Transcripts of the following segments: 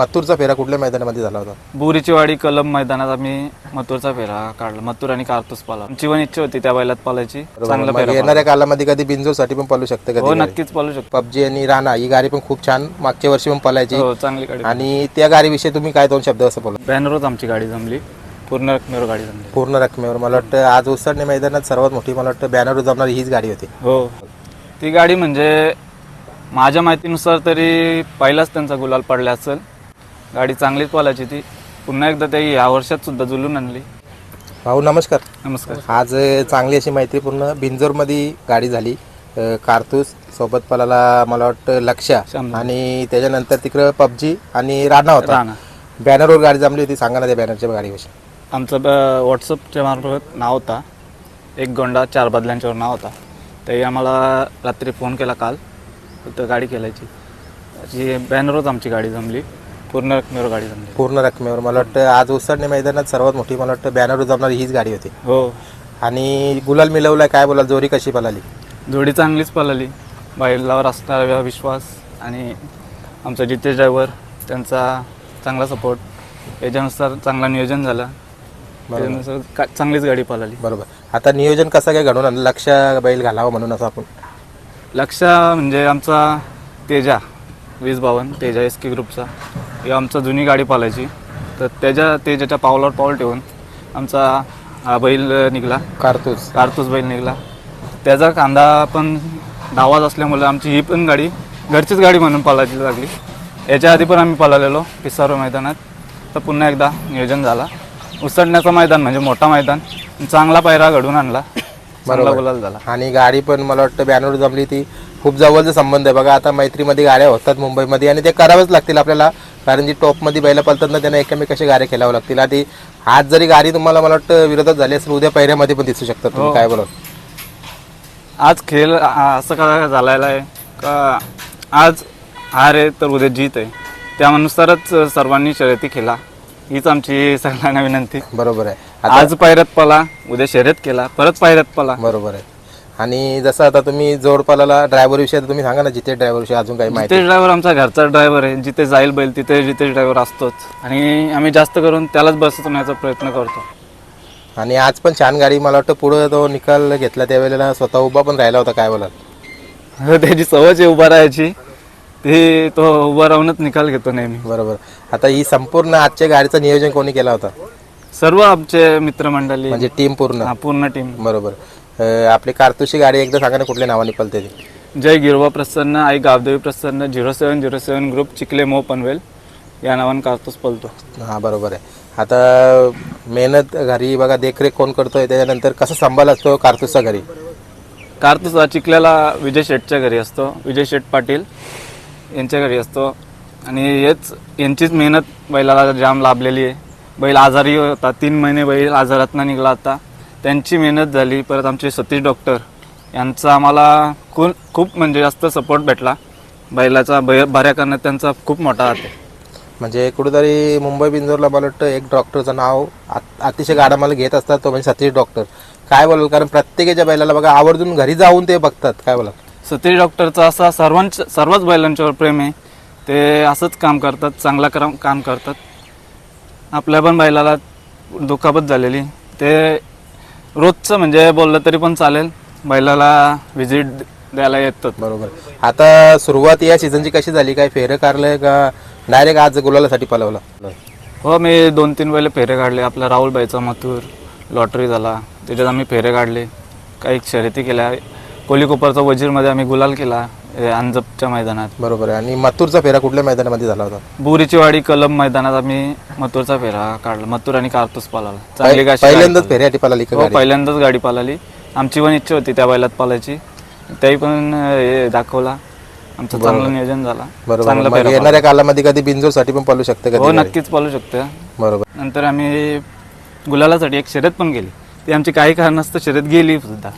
मथुरचा फेरा कुठल्या मैदानामध्ये झाला होता? बुरीची वाडी कलम मैदानात आम्ही मथुरचा फेरा काढला. मथुर आणि कारतूस पाला. आमची पण इच्छा होती त्या बैलात पालायची. चांगला मग फेरा येणाऱ्या कालामध्ये कधी बिंजोरसाठी पण पळू शकते पाला. हो कधी नक्कीच पालू शकतो. पबजी आणि राणा ही गाडी पण खूप छान मागच्या वर्षी पण पळायची हो चांगली गाडी आणि त्या गाडीविषयी तुम्ही काय दोन शब्द असं बोला? बॅनरच आमची गाडी जमली. पूर्ण रकमेवर गाडी जमली. पूर्ण रकमेवर. मला वाटतं आज उसरणे मैदानात सर्वात मोठी मला वाटतं बॅनर जमणारी हीच गाडी होती. हो. ती गाडी म्हणजे माझ्या माहितीनुसार तरी पहिलाच त्यांचा गुलाल पडला असेल. गाडी चांगलीच पालायची ती पुन्हा एकदा ते या वर्षात सुद्धा जुलून आणली. भाऊ नमस्कार. नमस्कार. आज चांगली अशी मैत्रीपूर्ण बिंजोरमध्ये गाडी झाली. अ, कारतूस सोबत पलाला मला वाटतं लक्ष्या. आणि त्याच्यानंतर तिकडं पबजी आणि राणा होता. राणा. बॅनरवर गाडी जमली होती. सांगा ना त्या बॅनरच्या गाडीविषयी. आमचं व्हॉट्सअपच्या मार्फत नाव होता. एक गोंडा चार बदल्यांच्यावर नाव होता. ते आम्हाला रात्री फोन केला काल. तर गाडी केलायची जी बॅनरच आमची गाडी जमली. पूर्ण रकमेवर गाडी जमली. पूर्ण रकमेवर. मला वाटतं आज उसरणे मैदानात सर्वात मोठी मला वाटतं बॅनरवर जमणारी हीच गाडी होती. हो. आणि गुलाल मिळवलाय काय बोला जोरी कशी पळाली जोडी चांगलीच पळाली बैलावर असणारा विश्वास आणि आमचा जितेश ड्रायव्हर त्यांचा चांगला सपोर्ट याच्यानुसार चांगला नियोजन झालं. त्याच्यानुसार का- चांगलीच गाडी पळाली बरोबर. आता नियोजन कसं काय घडून आणलं? लक्ष बैल घालावं म्हणून असं आपण. लक्ष म्हणजे आमचा तेजा वीस बावन तेजा एस के ग्रुपचा ही आमचा जुनी गाडी पालायची. तर त्याच्या तेजाच्या पावलावर पाऊल ठेवून आमचा हा बैल निघाला. कारतूस. कारतूस बैल निघाला. त्याचा कांदा पण डावाज असल्यामुळे आमची ही पण गाडी घरचीच गाडी म्हणून पालायची लागली. याच्या आधी पण आम्ही पळालेलो पिसारो मैदानात. तर पुन्हा एकदा नियोजन झाला. उसळण्याचं मैदान म्हणजे मोठा मैदान. चांगला पायरा घडून आणला. चांगला गुलाल झाला. आणि गाडी पण मला वाटतं बॅनर जमली ती. खूप जवळचा संबंध आहे. बघा आता मैत्रीमध्ये गाड्या होतात मुंबईमध्ये आणि ते करावंच लागतील आपल्याला. कारण जी टॉपमध्ये बैला पळतात ना त्यांना एकमेकाशी गाड्या खेळावं लागतील. आणि आज जरी गाडी तुम्हाला मला वाटतं विरोधात झाली असेल उद्या पहिऱ्यामध्ये पण दिसू शकतात तुम्ही. काय बोला आज खेळ असं का झालेला आहे? का आज हार आहे तर उद्या जीत आहे. त्यानुसारच सर्वांनी शर्यती खेळा. हीच आमची सगळ्यांना विनंती. बरोबर आहे. आज पायऱ्यात पला उद्या शर्यत केला परत पायऱ्यात पला बरोबर आहे. आणि जसं आता तुम्ही जोडपाला ड्रायव्हर विषयी आता तुम्ही सांगा ना जिथे ड्रायव्हर विषयी अजून काही माहिती. जितेश ड्रायव्हर आमचा घरचा ड्रायव्हर आहे. जिथे जाईल बैल तिथे जितेश ड्रायव्हर असतोच. आणि आम्ही जास्त करून त्यालाच बसवण्याचा प्रयत्न करतो. आणि आज पण छान गाडी मला वाटतं पुढे तो निकाल घेतला त्यावेळेला स्वतः उभा पण राहिला होता काय बोलाल? हो, त्याची सवयच आहे उभा राहायची. ते तो उभा राहूनच निकाल घेतो नेहमी. बरोबर. आता ही संपूर्ण आजच्या गाडीचं नियोजन कोणी केला होता? सर्व आमचे मित्रमंडळी. म्हणजे टीम पूर्ण. हा, पूर्ण टीम बरोबर. आपली कारतुशी गाडी एकदा सांगा ना कुठल्या नावाने पलते ती. जय गिरवा प्रसन्न आई गावदेवी प्रसन्न zero seven zero seven group Chikhale मो पनवेल. या नावाने कारतूस पलतो हा बरोबर आहे. आता मेहनत घरी बघा देखरेख कोण करतोय त्याच्यानंतर कसं सांभाळ असतो कारतुसचा घरी? कारतूस हा चिखल्याला विजय शेठच्या घरी असतो. विजय शेठ पाटील यांच्या घरी असतो. आणि हेच यांचीच मेहनत बैलाला जाम लाभलेली आहे. बैल आजारी होता. तीन महिने बैल आजारातनं निघाला होता. त्यांची मेहनत झाली. परत आमचे सतीश डॉक्टर यांचा आम्हाला खूप खूप म्हणजे जास्त सपोर्ट भेटला. बैलाचा बै बऱ्या करण्यात त्यांचा खूप मोठा हात आहे. म्हणजे कुठेतरी मुंबई बिंजोरला मला वाटतं एक डॉक्टरचं नाव अत- अतिशय गाडा मला घेत असतात तो म्हणजे सतीश डॉक्टर. काय बोलाल? कारण प्रत्येकाच्या बैलाला बघा आवर्जून घरी जाऊन ते बघतात. काय बोलाल? सतीश डॉक्टरचा असा सर्वांच्या सर्वच बैलांच्यावर प्रेम आहे. ते असंच काम करतात चांगला काम काम करतात. आपल्या पण बैलाला दुखापत झालेली. ते रोजचं म्हणजे बोललं तरी पण चालेल. बैलाला व्हिजिट द्यायला येतात बरोबर. आता सुरुवात या सीझनची कशी झाली? काय फेरं कारलंय का? डायरेक्ट आज गुलालासाठी पलवलं हो मी दोन तीन वेळे फेरे काढले. आपला राहुल बाईचा मथुर लॉटरी झाला. त्याच्यात आम्ही फेरे काढले. काही शर्यती केल्या. कोलीकोपरचा वजीरमध्ये आम्ही गुलाल केला. अंजपच्या मैदानात. बरोबर आहे. आणि मथुरचा फेरा कुठल्या मैदानामध्ये झाला होता? बुरीची वाडी कलम मैदानात आम्ही मथुरचा फेरा काढला. मथुर आणि कारतूस पालाला. चांगली गाडी पहिल्यांदाच फेऱ्यासाठी पळाली का हो गाडी? पहिल्यांदाच गाडी पालाली. आमची पण इच्छा होती त्या बैलात पालायची. त्याही पण अं, हे दाखवला. आमचं चांगलं नियोजन झाला. बरोबर. चांगला मग फेरा येणाऱ्या कालामध्ये कधी बिंजोरसाठी पण पळू शकते हो कधी? नक्कीच पालू शकतो. बरोबर. नंतर आम्ही गुलालासाठी एक शर्यत पण गेली. ती आमची काही कारणास्तव शर्यत गेली सुद्धा.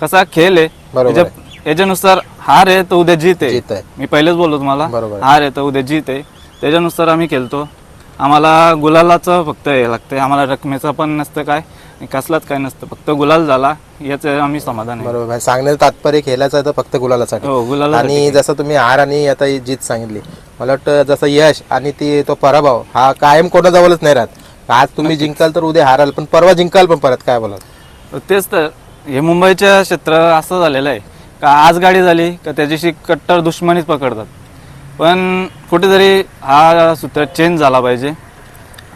कसा खेळ आहे बरोबर याच्या- याच्यानुसार हार आहे तर उद्या जीत आहे. जीत आहे. मी पहिलेच बोललो तुम्हाला. बरोबर. हार आहे तर उद्या जीत आहे. त्याच्यानुसार आम्ही खेळतो. आम्हाला गुलालाचं फक्त हे लागतंय. आम्हाला रकमेचं पण नसतं काय. आणि कसलाच काय नसतं. फक्त गुलाल झाला याच आम्ही समाधान आहे. बरोबर. म्हणजे सांगण्याचं तात्पर्य खेळायचं आहे तर फक्त गुलालासाठी. हो गुलाल आणि जसं तुम्ही हार आणि आता ही जीत सांगितली मला वाटतं जसं यश आणि ती तो पराभव हा कायम कोणाजवळच नाही राहत. आज तुम्ही जिंकाल तर उद्या हाराल पण परवा जिंकाल पण परत काय बोलाल? तेच तर. हे मुंबईच्या क्षेत्र असं झालेलं आहे. का आज गाडी झाली का त्याच्याशी कट्टर दुश्मनीच पकडतात. पण कुठेतरी हा सूत्र चेंज झाला पाहिजे.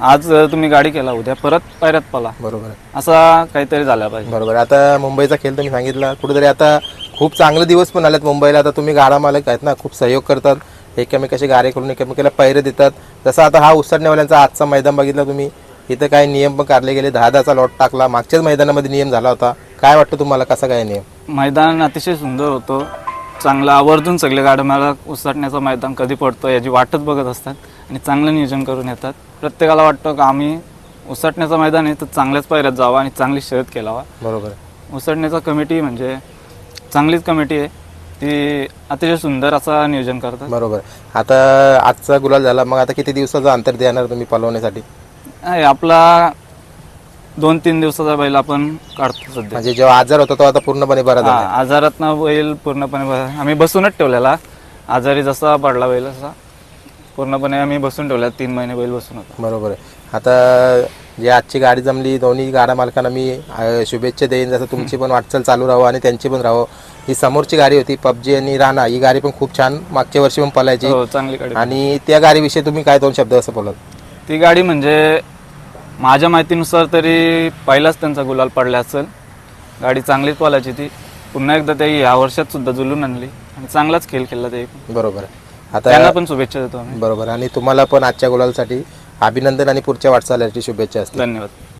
आज तुम्ही गाडी केला उद्या परत पायऱ्यात पला. बरोबर. आहे. असा काहीतरी झाला पाहिजे. बरोबर. आता मुंबईचा खेळ तुम्ही सांगितला कुठेतरी आता खूप चांगले दिवस पण आलेत मुंबईला. आता तुम्ही गाडा मालक आहेत ना खूप सहयोग करतात. एकमेकाशी गारे करून एकमेकाला पैरे देतात. जसं आता हा उसरण्यावाल्यांचा आजचा मैदान बघितला तुम्ही. इथं काही नियम पण काढले गेले. दहा दहाचा लॉट टाकला. मागच्याच मैदानामध्ये नियम झाला होता. काय वाटतं तुम्हाला? कसा काय नियम? मैदान अतिशय सुंदर होतं. चांगलं आवर्जून सगळे गाड्या मला उसटण्याचं मैदान कधी पडतं याची वाटच बघत असतात आणि चांगलं नियोजन करून येतात. प्रत्येकाला वाटतं का आम्ही उसटण्याचं मैदान आहे तर चांगल्याच पायऱ्यात जावं आणि चांगली शर्यत केलावा बरोबर. आहे. उसडण्याचा कमिटी म्हणजे चांगलीच कमिटी आहे. ती अतिशय सुंदर असं नियोजन करतात. बरोबर. आता आजचा गुलाल झाला मग आता किती दिवसाचं अंतर देणार तुम्ही पलवण्यासाठी? आपला दोन तीन दिवसाचा बैल आपण काढतो सध्या. म्हणजे जेव्हा आजार होता तो आता पूर्णपणे बरा झाला. हा, आजारातनं बैल पूर्णपणे ब- आम्ही बसूनच ठेवलेला. आजारी जसा पडला बैल असा पूर्णपणे आम्ही बसून ठेवला तीन महिने बैल बसून होता. बरोबर आहे. आता जे आजची गाडी जमली दोन्ही गाडा मालकांना मी अं, शुभेच्छा देईन. जसं तुमची पण वाटचाल चालू राहो आणि त्यांची पण राहो. ही समोरची गाडी होती पबजी आणि राणा. ही गाडी पण खूप छान मागच्या वर्षी पण पलायची. हो चांगली गाडी आणि त्या गाडीविषयी तुम्ही काय दोन शब्द असं बोलाल? ती गाडी म्हणजे माझ्या माहितीनुसार तरी पहिलाच त्यांचा गुलाल पडला असेल. गाडी चांगलीच पळायची ती. पुन्हा एकदा ते या वर्षात सुद्धा जुलून आणली. आणि चांगलाच खेळ खेळला ते. बरोबर. आहे त्यांना आता पण शुभेच्छा देतो आम्ही. बरोबर. आणि तुम्हाला पण आजच्या गुलालसाठी अभिनंदन आणि पुढच्या वाटचालीसाठी शुभेच्छा असतील. धन्यवाद.